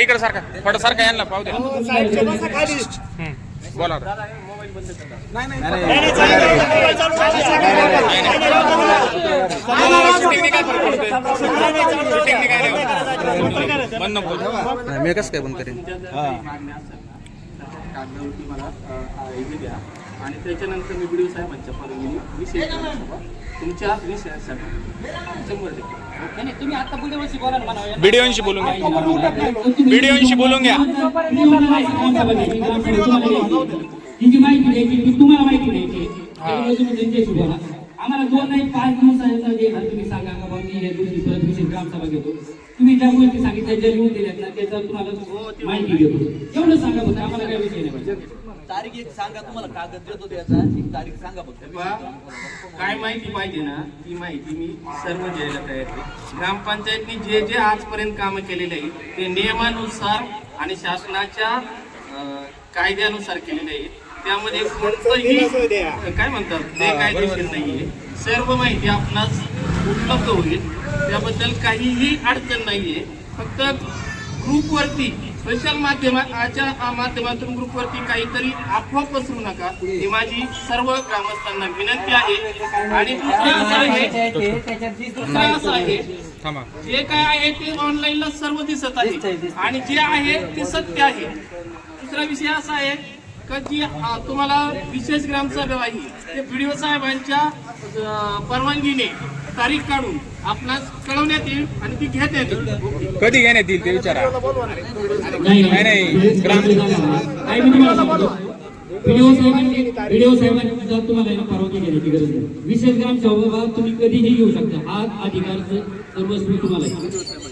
इकडे सारखा थोडं सारखा यांना पाहू द्या साईडचे बसा खाली. हम्म. बोला आता. बंद नको नाही, मी कसं काय बंद करेन हे आणि त्याच्यानंतर मी व्हिडिओ साहेबांच्या परवानगीने विषय तुमच्या शंभर टक्के. नाही तुम्ही आता पुढे बोला ना. मला व्हिडिओशी बोलून घ्या. व्हिडिओशी बोलून घ्या. ही माहिती द्यायची तुम्हाला माहिती द्यायची त्यावेळेस तुम्ही त्यांच्याशी बोला. आम्हाला दोन नाही पाच दिवसाचा जे तुम्ही सांगा. का बाबा मी या दिवशी परत विशेष ग्रामसभा घेतो. तुम्ही ज्या गोष्टी सांगितल्या ज्या लिहून दिल्यात ना त्याचा तुम्हाला माहिती घेतो एवढं सांगा फक्त आम्हाला काही विषय नाही तारीख एक सांगा तुम्हाला कागद देतो त्याचा. एक तारीख सांगा फक्त. बा, काय माहिती पाहिजे ना ती माहिती मी सर्व द्यायला तयार आहे. ग्रामपंचायतनी जे जे आजपर्यंत कामं केलेले आहे ते नियमानुसार आणि शासनाच्या कायद्यानुसार केलेले आहे त्यामध्ये कोणतंही काय म्हणतात? ते कायदेशीर नाहीये. सर्व माहिती आपणास उपलब्ध होईल. त्याबद्दल काहीही अडचण नाहीये. फक्त ग्रुपवरती सोशल माध्यमाच्या माध्यमातून ग्रुपवरती काहीतरी अफवा पसरू नका. ही माझी सर्व ग्रामस्थांना विनंती आहे. आणि दुसरं असं आहे दुसरं असं आहे. जे काय आहे ते ऑनलाईनला सर्व दिसत आहे. आणि जे आहे ते सत्य आहे. दुसरा विषय असा आहे का जी तुम्हाला विशेष ग्रामसभा आहे ते व्हिडिओ साहेबांच्या अ, परवानगीने तारीख काढून आपणास कळवण्यात येईल आणि ती घेण्यात येईल. कधी घेण्यात येईल ते विचारा. नाही नाही, नाही. ग्राम- मी तुम्हाला सांगतो. व्हिडिओ साहेबांनी व्हिडिओ साहेबांनी जर तुम्हाला याला परवानगी घेण्याची गरज नाही. विशेष ग्राम सभा तुम्ही कधीही घेऊ शकता. हा अधिकार स- सर्वस्वी तुम्हाला आहे.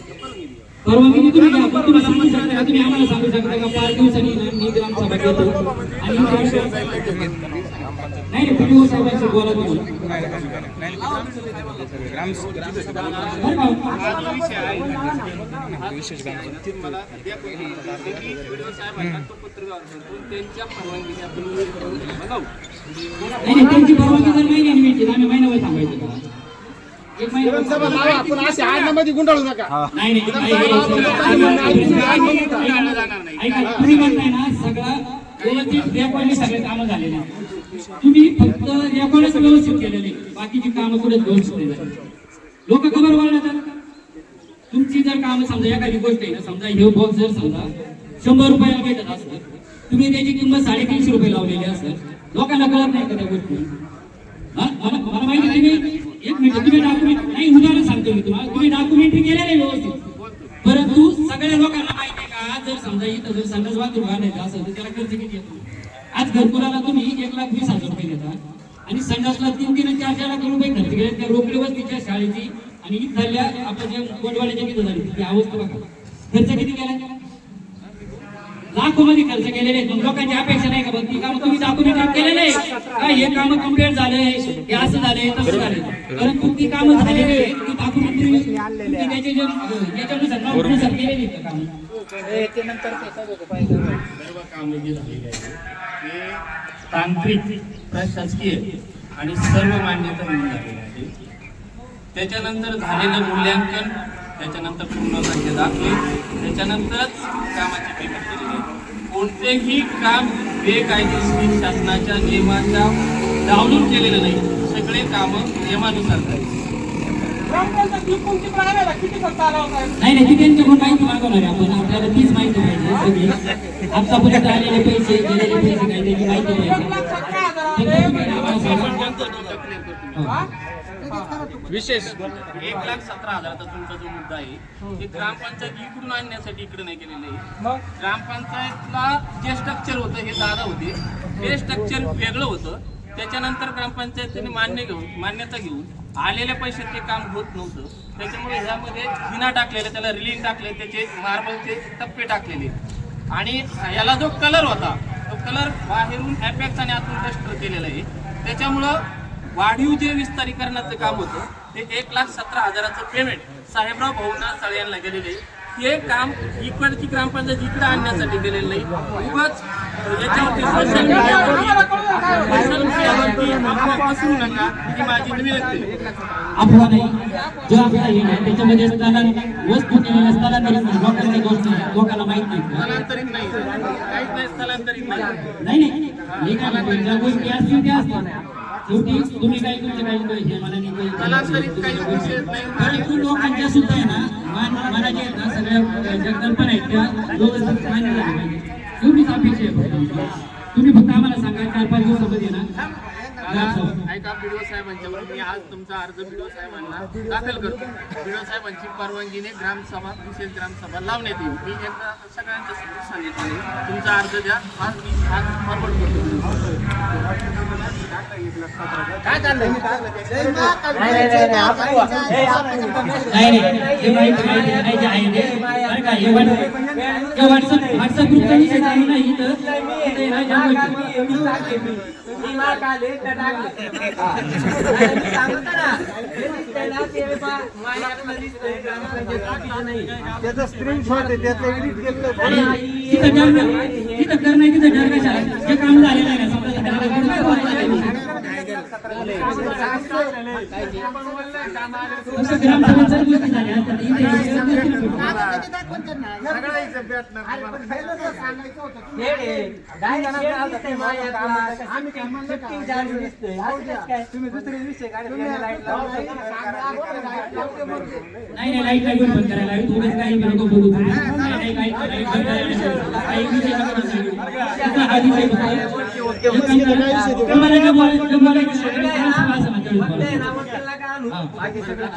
परवानगी तुम्ही घ्या पण तुम्ही सांगू शकता तुम्ही आम्हाला सांगू शकता का? पाच दिवसांनी मी घेतो आणि नाही साहेबांशी बोला तुम्ही नाही त्यांची परवानगी जर नाही मिळते आम्ही महिनाभर सांगायचं का? गुंडाळू नका नाही नाही नाही, नाही, नाही, नाही तुम्ही म्हणताय ना सगळं व्यवस्थित रेकॉर्डने सगळे कामं झालेले. तुम्ही फक्त रेकॉर्डच व्यवस्थित केलेले बाकीची कामं कुठेच व्यवस्थित नाही झाली लोक खबर बोलणार तुमची जर कामं समजा एखादी गोष्ट आहे ना समजा हे बॉक्स जर समजा शंभर रुपयाला भेटत असलं तुम्ही त्याची किंमत साडेतीनशे रुपये लावलेली असेल लोकांना कळत नाही का त्या गोष्टी हा? मला माहिती तुम्ही एक मिनिट तुम्ही डॉक्युमेंट नाही उदाहरण सांगतो मी तुम्हाला. तुम्ही डॉक्युमेंटरी केले नाही व्यवस्थित. परंतु सगळ्या लोकांना माहिती आहे का जर समजा इथं जर संडास बाथरूम बांधायचं असेल तर त्याला खर्च किती येतो? आज घरकुलाला तुम्ही एक लाख वीस हजार रुपये देता आणि संडासला तीन तीन चार चार लाख रुपये खर्च केले. त्या रोकडी वस्तीच्या शाळेची आणि इथल्या आपल्या जे गोंडवाड्याच्या किती झाली ती अवस्था बघा. खर्च किती केला? लाखो मध्ये खर्च केलेले आहेत. लोकांची अपेक्षा नाही का बघ? ती कामं तुम्ही दाखवून काम केलेलं आहे. काय हे काम कंप्लीट झाले हे असं झालंय तसं झालंय परंतु ती कामं झालेली आहेत. ती डॉक्युमेंटरी त्याचे जे याच्यानुसार नोटनुसार केलेली आहेत कामं? सर्व कामे जी झालेली आहे ते तांत्रिक प्रशासकीय आणि सर्व मान्यता मिळून झालेली आहे त्याच्यानंतर झालेलं मूल्यांकन त्याच्यानंतर पूर्ण संख्या दाखले त्याच्यानंतरच कामाची पेमेंट केली. कोणतेही काम बेकायदेशीर शासनाच्या नियमाच्या डावलून केलेलं नाही. सगळे कामं नियमानुसार नाही नाही ती त्यांच्याकडून माहिती मागवणार आहे. आपण आपल्याला तीच माहिती पाहिजे सगळी. आतापर्यंत आलेले पैसे गेलेले पैसे काय त्याची माहिती पाहिजे ते तुम्ही आम्हाला सांगा. विशेष. एक लाख सतरा हजाराचा तुमचा जो मुद्दा आहे ते ग्रामपंचायत इकडून आणण्यासाठी इकडे नाही केलेलं आहे. ग्रामपंचायतला जे स्ट्रक्चर होतं हे दादा होते. ते स्ट्रक्चर वेगळं होतं. त्याच्यानंतर ग्रामपंचायतीने मान्य घेऊन मान्यता घेऊन आलेल्या पैशात ते काम होत नव्हतं. त्याच्यामुळे ह्यामध्ये हिना टाकलेलं त्याला रिलिंग टाकले त्याचे मार्बलचे टप्पे टाकलेले. आणि याला जो कलर होता तो कलर बाहेरून ॲपॅक्स आणि आतून डस्टर केलेला आहे. त्याच्यामुळं वाढीव जे विस्तारीकरणाचं काम होतं ते एक लाख सतरा हजाराचं पेमेंट साहेबराव भाऊंना साळे यांना गेलेले हे काम इकडची ग्रामपंचायत इकडे आणण्यासाठी केलेलं नाही उगाच याच्यावरती सोशल मीडियावरती सोशल मीडियावरती अफवा पसरू नका ही माझी विनंती. अफवा नाही जो आपला हे आहे त्याच्यामध्ये वस्तू केलेल्या स्थलांतरित नाही. लोकांच्या गोष्टी आहेत. लोकांना माहीत नाही स्थलांतरित नाही काहीच नाही स्थलांतरित नाही नाही नाही ज्या गोष्टी असतील त्या असतील शेवटी तुम्ही काही तुमचे काही पैसे मला नाही काही- स्थलांतरित काही विषय नाही. परंतु लोकांच्या सुद्धा आहे ना मान मनाच्या आहेत ना सगळ्या ज्या कल्पना आहेत त्या व्यवस्थित मान्य झाल्या पाहिजे एवढीच अपेक्षा आहे. तुम्ही फक्त आम्हाला सांगा चार पाच दिवसामध्ये ना ऐका बीडीओ साहेबांच्यावर मी आज तुमचा अर्ज बीडीओ साहेबांना दाखल करतो. बीडीओ साहेबांची परवानगीने ग्रामसभा विशेष ग्रामसभा लावण्यात येईल. मी एकदा सगळ्यांच्या समोर सांगितलं तुमचा अर्ज द्या. आज मी आज फॉरवर्ड करतो. नाही नाही हे माहिती नाही जे आहे ते बरं का हे व्हॉट्सअप व्हॉट्सअप व्हॉट्सअप ग्रुपचा विषय चालू नाही इथं इथे ना ज्या गोष्टी त्याचा स्क्रीनशॉट आहे त्याचं एडिट केलेलं आणि तिथं डर नाही तिथं डर नाही तिथं डर कशाला जे काम झालेलं आहे ना समजा त्याला पुढे नुसतं ग्रामसभेच्या गोष्टी नाही नाही लाइट लाइट बंद करायला हवी काही नको बोलू नाही नाही लाइट काही विषय हा. हा.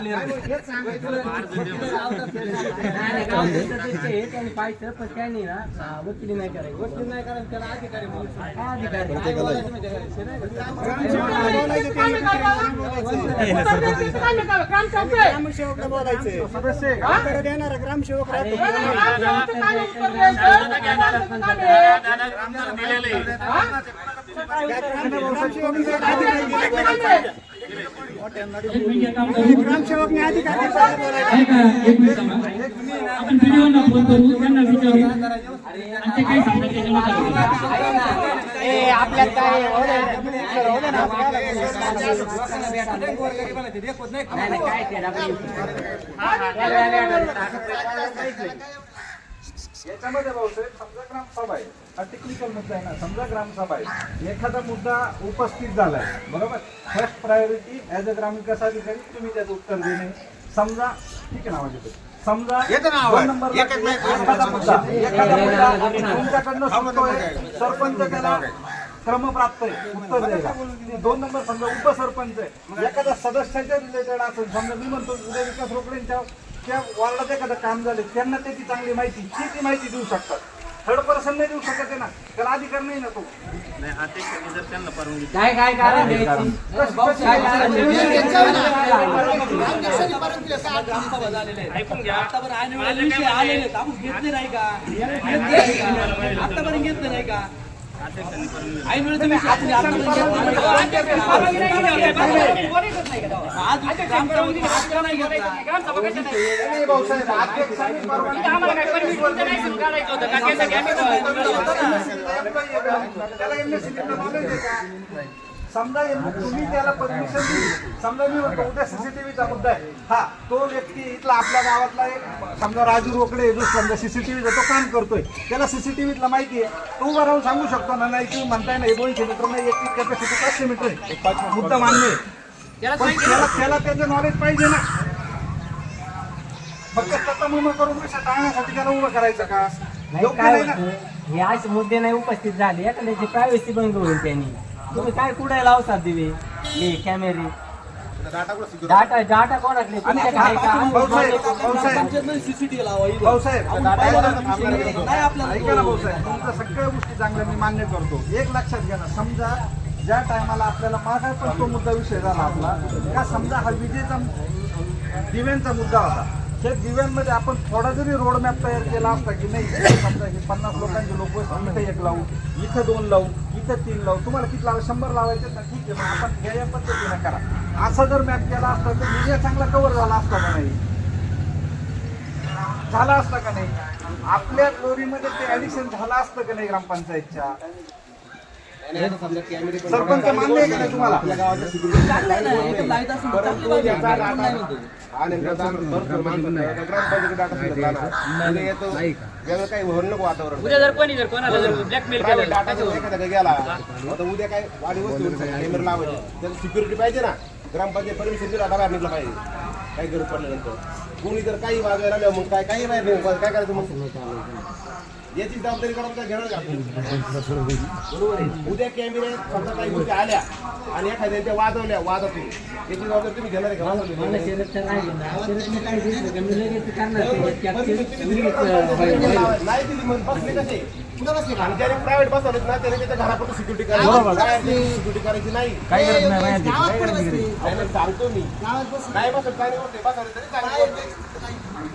ग्रामसेवकला बोलायचं सदस्य देणारा ग्रामसेवक राहतो एक मिनिट आपण व्हिडिओना फोन करू त्यांना विचारू आणि ते काही सांगतात त्याच्यानुसार करू. आपल्यात काय हो रे, सर, हो रे ना, आपल्याला याच्यामध्ये भाऊसाहेब समजा ग्रामसभा आहे. हा टेक्निकल मुद्दा आहे ना समजा ग्रामसभा आहे. एखादा मुद्दा उपस्थित झालाय बरोबर? फर्स्ट प्रायोरिटी ऍज अ ग्रामविकास अधिकारी तुम्ही त्याचं उत्तर देणे. समजा ठीक आहे ना समजा दोन नंबरला एखादा मुद्दा एखादा मुद्दा तुमच्याकडनं सुटतोय सरपंच त्याला क्रमप्राप्त आहे उत्तर द्यायला. दोन नंबर समजा उपसरपंच आहे. एखाद्या सदस्याच्या रिलेटेड असेल समजा मी म्हणतो उदय विकास रोकडेंच्या त्या वार्डात एखादं काम झाले त्यांना त्याची चांगली माहिती ती ती माहिती देऊ शकतात थर्ड पर्सन नाही देऊ शकत आहे ना त्याला अधिकार नाही ना तो नाही अध्यक्षांनी जर त्यांना परवानगी दिली. काय काय कारण द्यायची काय कारण ऐकून घ्या आतापर्यंत आणलेले विषय आलेले आहेत. आपण घेतले नाही का आतापर्यंत घेतले नाही का आतापर्यंत घेतला नाही. त्याला समजा तुम्ही त्याला परमिशन दिली. समजा मी म्हणतो उद्या सीसीटीव्हीचा मुद्दा आहे. हा तो व्यक्ती इथला आपल्या गावातला एक समजा राजू रोकडे जो समजा सीसीटीव्हीचा तो काम करतोय. त्याला सीसीटीव्हीतला माहिती आहे. तो उभा राहून सांगू शकतो ना नाही तुम्ही म्हणताय ना हे दोनशे मीटर नाही एक कॅपॅसिटी पाचशे मीटर आहे. मुद्दा मान्य आहे. पण त्याला त्याला त्याचं नॉलेज पाहिजे ना. फक्त तत्मम करून कशा टाळण्यासाठी त्याला उभं करायचं का? नाही योग्य काय नाही ना. हे असे मुद्दे नाही उपस्थित झाले. एखाद्याची प्रायव्हसी भंग होईल त्यांनी. तुम्ही काय कुठे लावसात दिवे? हे कॅमेरे डाटा डाटा कोणाकडे? सीसीटीव्ही लावा ऐका ना भाऊसाहेब तुमच्या सगळ्या गोष्टी चांगल्या मी मान्य करतो. एक लक्षात घ्या ना समजा ज्या टायमाला आपल्याला मागा पण तो मुद्दा विषय झाला आपला का समजा हा विजेचा दिव्यांचा मुद्दा होता. त्या दिव्यांमध्ये आपण थोडा जरी रोड मॅप तयार केला असता की नाही समजा हे पन्नास लोकांचे लोक इथं एक लावू इथं दोन लावू इथं तीन लावू. तुम्हाला किती लावा शंभर लावायचे ना ठीक आहे मग आपण या या पद्धतीने करा. असा जर मॅप केला असता तर विजय चांगला कव्हर झाला असता का नाही? झाला असतं का नाही? आपल्या लोरीमध्ये ते ऍडिशन झालं असतं का नाही ग्रामपंचायतच्या? सरपंच मान्य आहे का नाही तुम्हाला? उद्या जर कोणी जर कोणाला जर ब्लॅकमेल केलं गेला आता उद्या काय वाढी वस्तू कॅमेरा लावायचे. त्याला सिक्युरिटी पाहिजे ना. ग्रामपंचायत परमिशन दिला बाहेर निघला पाहिजे. काही गरज पडल्यानंतर. कोणी जर काही वागायला मग काय काही बाहेर नाही काय करायचं मग? याची जबाबदारी ग्रामपंचायत घेणार का? आपण? बरोबर आहे. उद्या कॅमेऱ्यात समजा काही गोष्टी आल्या आणि एखाद्याच्या वाजवल्या वाजवतील. याची जबाबदारी तुम्ही घेणार आहे का? नाही शर्यत मी काय दिसलं का मी लगेच करणार ते. कॅप्टन लगेच, अं, व्हायला- व्हायला. नाही दिली मग बसले. कसे आणि ज्याने प्रायव्हेट बसवलेत ना त्याने त्याच्या घरापुरती सिक्युरिटी करायची सिक्युरिटी करायची नाही काही गरज नाही? माहिती नाही, नाही, सांगतो मी. नाही बसत काय नाही होत, बसवले तरी चांगली गोष्ट आहे.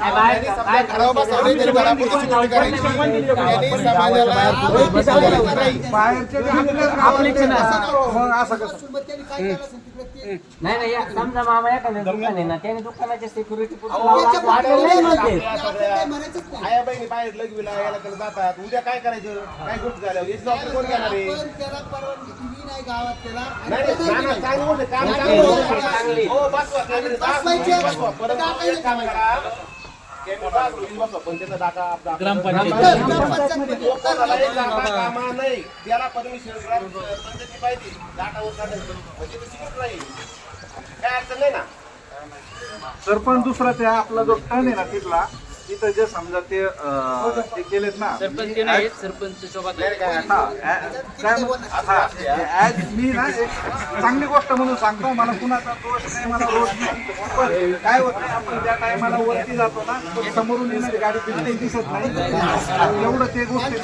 काय बाहेर- त्यांनी समजा घरावर बसवले तरी घरापुरती सिक्युरिटी करायची. त्यांनी समाजाला नाही. बाहेरचे गावातले मग असं कसं? नाही नाही या- समजा मामा एखाद्या दुकान आहे ना त्याने दुकानाच्या सिक्युरिटी आया बहिणी बाहेर लगविला याला त्याला जातात? उद्या काय करायचं? काय गोष्ट झाल्या याची जबाबदारी कोण घेणार आहे? नाही नाही, ना, ना, चांगली गोष्ट आहे. काम चांगलं होतं. हो, बसवा, चांगली- बसवा. परंतु एक काम करा. त्याला परमिशन ग्रामपंचायती पाहिजे डाटा वर काढायचं म्हणजे ते नाही काय अडचण नाही ना सरपंच दुसरा त्या आपला जो टन आहे ना तिथला तिथं जे समजा ते अं, ते केलेत ना. सरपंच ते नाही सरपंच शोभा हा, ऍ- काय म्हण- हा, ऍज मी ना एक चांगली गोष्ट म्हणून सांगतो. मला कुणाचा दोष नाही मला रोष नाही. पण काय होत नाही आपण ज्या टायमाला वरती जातो ना तो समोरून येणारी गाडी बिलकुल दिसत नाही. एवढं ते गोष्टी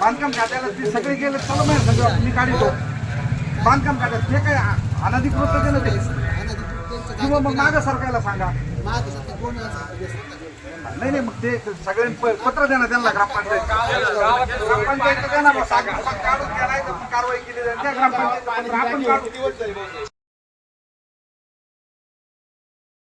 बांधकाम खात्याला ते सगळे गेले चला माहिती सगळं. मी काढतो बांधकाम खात्यात ते काय अनधिकृत केलं ते. किंवा मग मागं सरकायला सांगा. नाही नाही मग ते सगळ्यांनी पत्र द्या त्यांना ग्रामपंचायत. ग्रामपंचायत कारवाई केली जाईल. त्या ग्रामपंचायत आपण